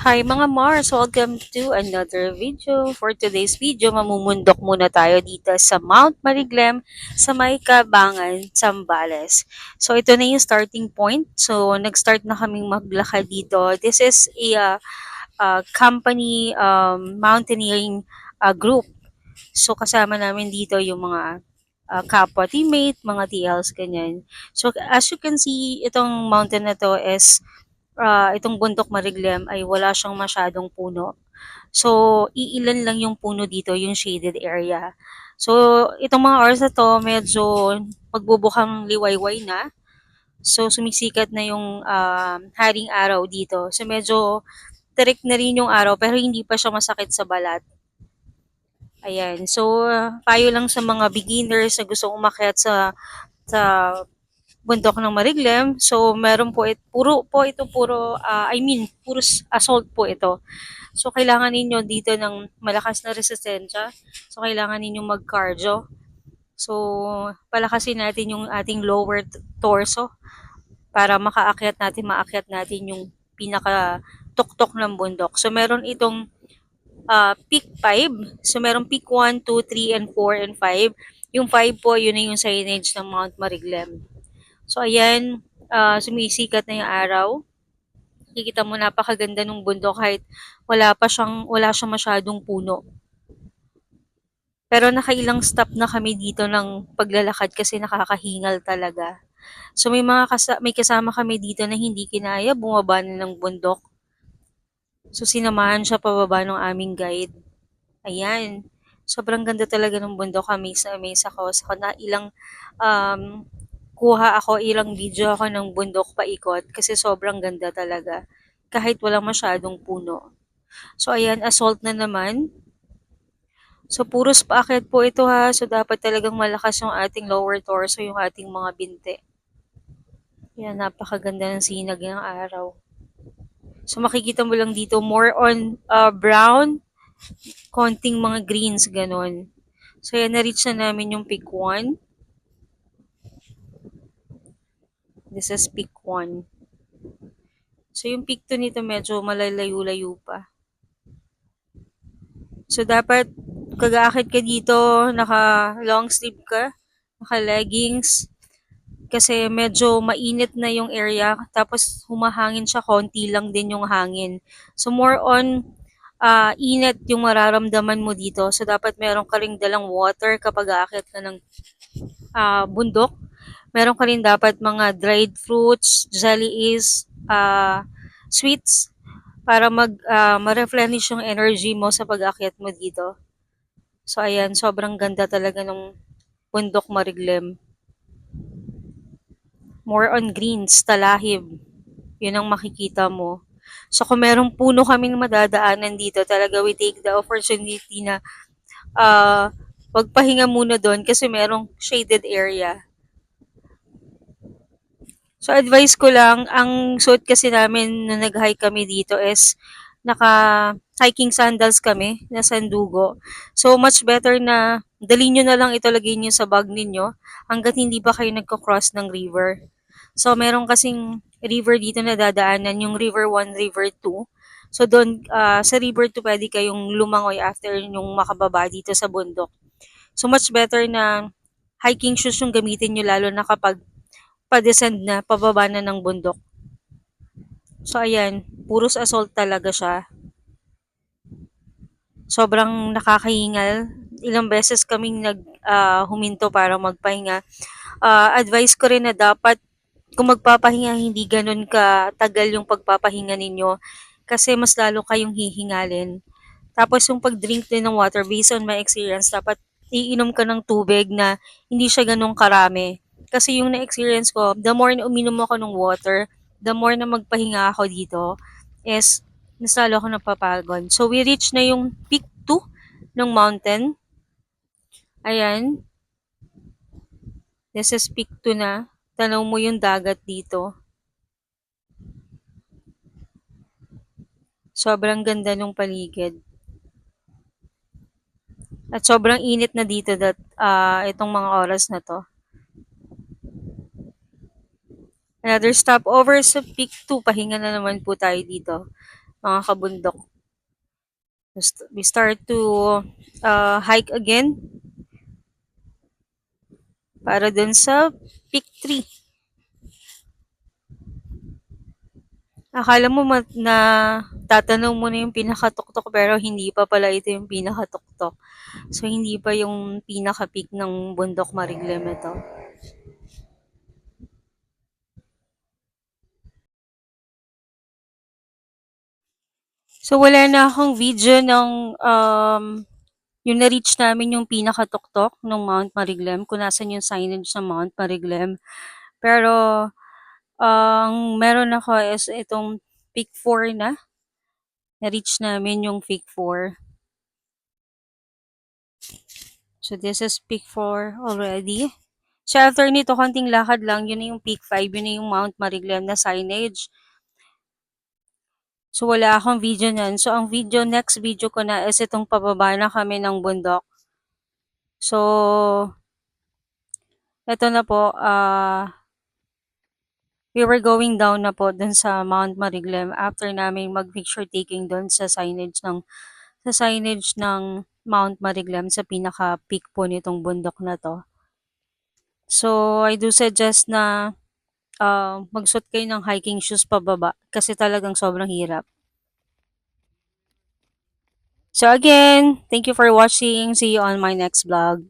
Hi mga Mars! Welcome to another video. For today's video, mamumundok muna tayo dito sa Mount Mariglem sa may Kabangan, Zambales. So ito na yung starting point. So nag-start na kaming maglakad dito. This is a uh, uh, company um, mountaineering uh, group. So kasama namin dito yung mga uh, kapwa teammate, mga TLs, ganyan. So as you can see, itong mountain na to is ah, itong bundok Mariglem ay wala siyang masyadong puno. So, iilan lang yung puno dito, yung shaded area. So, itong mga oras na to, medyo magbubukang liwayway na. So, sumisikat na yung ah, haring araw dito. So, medyo tirik na rin yung araw, pero hindi pa siya masakit sa balat. Ayan. So, ah, payo lang sa mga beginners na gusto umakyat sa sa bundok ng Mariglem. So, meron po, it, puro po ito, puro, ah, I mean, puro assault po ito. So, kailangan ninyo dito ng malakas na resistensya. So, kailangan ninyo mag-cardio. So, palakasin natin yung ating lower torso para makaakyat natin, maakyat natin yung pinaka tuktok ng bundok. So, meron itong ah, peak 5. So, meron peak 1, 2, 3, and 4, and 5. Yung 5 po, yun na yung signage ng Mount Mariglem. So, ayan, ah, sumisikat na yung araw. Kikita mo napakaganda ng bundok kahit wala pa siyang, wala siyang masyadong puno. Pero nakailang stop na kami dito ng paglalakad kasi nakakahingal talaga. So may mga kasa- may kasama kami dito na hindi kinaya, bumaba na ng bundok. So sinamahan siya pababa ng aming guide. Ayan. Sobrang ganda talaga ng bundok kami sa amaze ako. Sa na ilang um, kuha ako, ilang video ako ng bundok paikot kasi sobrang ganda talaga. Kahit walang masyadong puno. So ayan, assault na naman. So puros paakyat po ito ha. So dapat talagang malakas yung ating lower torso, yung ating mga binte. Yan, napakaganda ng sinag ng araw. So makikita mo lang dito, more on uh, brown, konting mga greens, ganon. So yan, na-reach na namin yung peak 1. This is peak 1. So yung peak 2 nito medyo malalayo-layo pa. So dapat kag-aakit ka dito, naka long sleeve ka, naka leggings, kasi medyo mainit na yung area, tapos humahangin siya, konti lang din yung hangin. So more on ah, init yung mararamdaman mo dito. So dapat meron ka ring dalang water kapag aakit ka ng ah, bundok. Meron ka rin dapat mga dried fruits, jellies, ah, sweets, para mag ah, ma-replenish yung energy mo sa pag-akyat mo dito. So ayan, sobrang ganda talaga ng bundok Mariglem. More on greens, talahib. Yun ang makikita mo. So kung merong puno kaming madadaanan dito, talaga we take the opportunity na ah magpahinga muna doon kasi merong shaded area. So advice ko lang, ang suot kasi namin nung nag-hike kami dito is naka hiking sandals kami na sandugo. So much better na dali nyo na lang ito lagay nyo sa bag ninyo hanggat hindi pa kayo nagko-cross ng river. So meron kasing river dito na dadaanan, yung River 1, River 2. So doon ah, sa River 2 pwede kayong lumangoy after yung makababa dito sa bundok. So much better na hiking shoes yung gamitin nyo lalo na kapag pa-descend na, pababa na ng bundok. So ayan, puros assault talaga siya. Sobrang nakakahingal. Ilang beses kaming nag ah, huminto para magpahinga. Ah, advice ko rin na dapat kung magpapahinga hindi ganun katagal yung pagpapahinga ninyo kasi mas lalo kayong hihingalin. Tapos yung pag-drink din ng water, based on my experience, dapat iinom ka ng tubig na hindi siya ganun karami. Kasi yung na-experience ko, the more na uminom ako ng water, the more na magpahinga ako dito, is mas lalo ako napapagod. So we reach na yung peak 2 ng mountain. Ayan. This is peak 2 na. Tanaw mo yung dagat dito. Sobrang ganda ng paligid. At sobrang init na dito that ah, itong mga oras na to. Another stopover sa Peak 2. Pahinga na naman po tayo dito. mga kabundok. We start to uh, hike again para dun sa peak 3. Akala mo ma- na tatanong mo na yung pinakatuktok pero hindi pa pala ito yung pinakatuktok. So, hindi pa yung pinaka-peak ng bundok Mariglem ito. So, wala na akong video ng um, yung na-reach namin yung pinakatuktok ng Mount Mariglem, kung nasan yung signage ng Mount Mariglem. Pero, ang meron ako is itong peak 4 na. Na-reach namin yung peak 4. So, this is peak 4 already. So, after nito, konting lakad lang, yun na yung peak 5, yun na yung Mount Mariglem na signage. So, wala akong video niyan. So, ang video, next video ko na is itong pababa na kami ng bundok. So, ito na po, ah, we were going down na po dun sa Mount Mariglem after namin mag-picture taking dun sa signage ng sa signage ng Mount Mariglem sa pinaka-peak po nitong bundok na to. So, I do suggest na uh, magsuot kayo ng hiking shoes pababa kasi talagang sobrang hirap. So again, thank you for watching. See you on my next vlog.